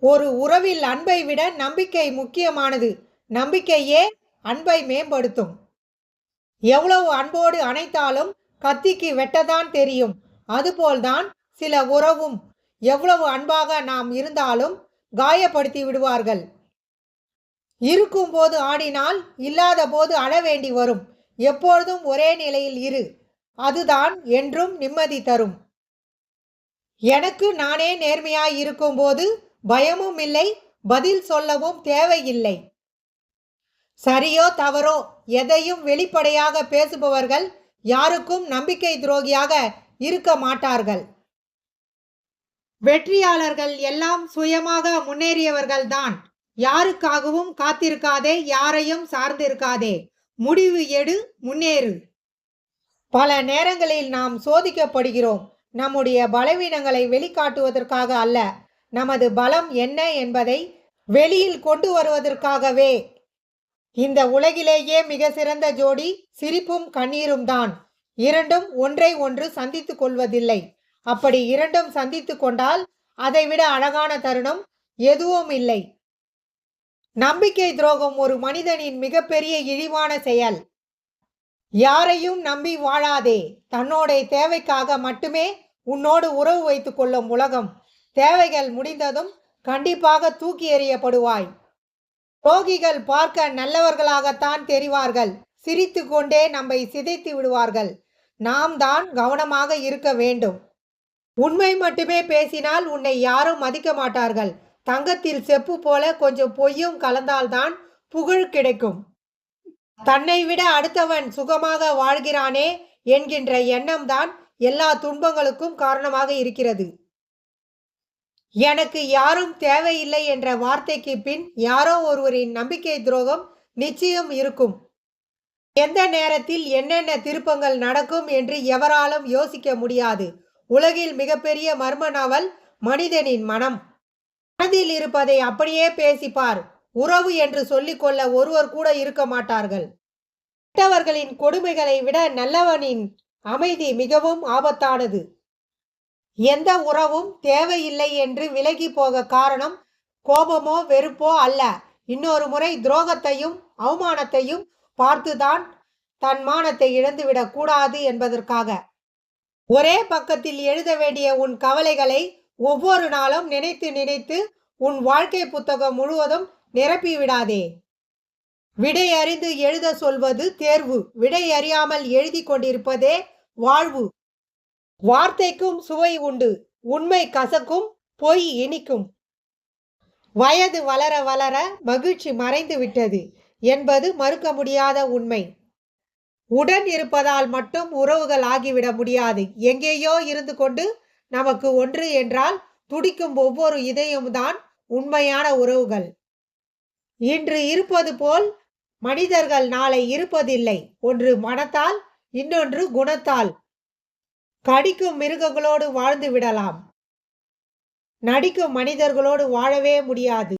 ஒரு உறவில் அன்பை விட நம்பிக்கை முக்கியமானது. நம்பிக்கையே அன்பை மேம்படுத்தும். எவ்வளவு அன்போடு அணைத்தாலும் கத்திக்கு வெட்டதான் தெரியும். அதுபோல்தான் சில உறவும். எவ்வளவு அன்பாக நாம் இருந்தாலும் காயப்படுத்தி விடுவார்கள். இருக்கும் போது ஆடினால் இல்லாத போது அழ வேண்டி வரும். எப்பொழுதும் ஒரே நிலையில் இரு. அதுதான் என்றும் நிம்மதி தரும். எனக்கு நானே நேர்மையாய் இருக்கும்போது பயமும் இல்லை பதில் சொல்லவும் தேவையில்லை. சரியோ தவறோ எதையும் வெளிப்படையாக பேசுபவர்கள் யாருக்கும் நம்பிக்கை துரோகியாக இருக்க மாட்டார்கள். வெற்றியாளர்கள் எல்லாம் சுயமாக முன்னேறியவர்கள்தான். யாருக்காகவும் காத்திருக்காதே யாரையும் சார்ந்திருக்காதே. முடிவு எடு முன்னேறு. பல நேரங்களில் நாம் சோதிக்கப்படுகிறோம். நம்முடைய பலவீனங்களை வெளிக்காட்டுவதற்காக அல்ல. நமது பலம் என்ன என்பதை வெளியில் கொண்டு வருவதற்காகவே. இந்த உலகிலேயே மிக சிறந்த ஜோடி சிரிப்பும் கண்ணீரும் தான். இரண்டும் ஒன்றை ஒன்று சந்தித்துக் கொள்வதில்லை. அப்படி இரண்டும் சந்தித்து கொண்டால் அதைவிட அழகான தருணம் எதுவும் இல்லை. நம்பிக்கை துரோகம் ஒரு மனிதனின் மிகப்பெரிய இழிவான செயல். யாரையும் நம்பி வாழாதே. தன்னோட தேவைக்காக மட்டுமே உன்னோடு உறவு வைத்துக் கொள்ளும் உலகம். தேவைகள் முடிந்ததும் கண்டிப்பாக தூக்கி எறியப்படுவாய். ரோகிகள் பார்க்க நல்லவர்களாகத்தான் தெரிவார்கள். சிரித்து கொண்டே நம்மை சிதைத்து விடுவார்கள். நாம் தான் கவனமாக இருக்க வேண்டும். உண்மை மட்டுமே பேசினால் உன்னை யாரும் மதிக்க மாட்டார்கள். தங்கத்தில் செப்பு போல கொஞ்சம் பொய்யும் கலந்தால்தான் புகழ் கிடைக்கும். தன்னை விட அடுத்தவன் சுகமாக வாழ்கிறானே என்கின்ற எண்ணம்தான் எல்லா துன்பங்களுக்கும் காரணமாக இருக்கிறது. எனக்கு யாரும் தேவையில்லை என்ற வார்த்தைக்கு பின் யாரோ ஒருவரின் நம்பிக்கை துரோகம் நிச்சயம் இருக்கும். எந்த நேரத்தில் என்னென்ன திருப்பங்கள் நடக்கும் என்று எவராலும் யோசிக்க முடியாது. உலகில் மிகப்பெரிய மர்ம நாவல் மனிதனின் மனம். மனதில் இருப்பதை அப்படியே பேசிப்பார். உறவு என்று சொல்லிக்கொள்ள ஒருவர் கூட இருக்க மாட்டார்கள். கெட்டவர்களின் கொடுமைகளை விட நல்லவனின் அமைதி மிகவும் ஆபத்தானது. எந்த உறவும் தேவையில்லை என்று விலகி போக காரணம் கோபமோ வெறுப்போ அல்ல. இன்னொரு முறை துரோகத்தையும் அவமானத்தையும் பார்த்துதான் தன் மானத்தை இழந்துவிடக் கூடாது என்பதற்காக. ஒரே பக்கத்தில் எழுத வேண்டிய உன் கவலைகளை ஒவ்வொரு நாளும் நினைத்து நினைத்து உன் வாழ்க்கை புத்தகம் முழுவதும் நிரப்பி விடாதே விடை அறிந்து எழுத சொல்வது தேர்வு. விடை அறியாமல் எழுதி கொண்டிருப்பதே வாழ்வு. வார்த்தைக்கும் சுவை உண்டு உண்மை கசக்கும் பொய் இனிக்கும். வயது வளர வளர மகிழ்ச்சி மறைந்து விட்டது என்பது மறுக்க முடியாத உண்மை. உடன் இருப்பதால் மட்டும் உறவுகள் ஆகிவிட முடியாது. எங்கேயோ இருந்து கொண்டு நமக்கு ஒன்று என்றால் துடிக்கும் ஒவ்வொரு இதயம்தான் உண்மையான உறவுகள். இன்று இருப்பது போல் மனிதர்கள் நாளை இருப்பதில்லை. ஒன்று மனத்தால் இன்னொன்று குணத்தால். கடிக்கும் மிருகங்களோடு வாழ்ந்து விடலாம். நடிக்கும் மனிதர்களோடு வாழவே முடியாது.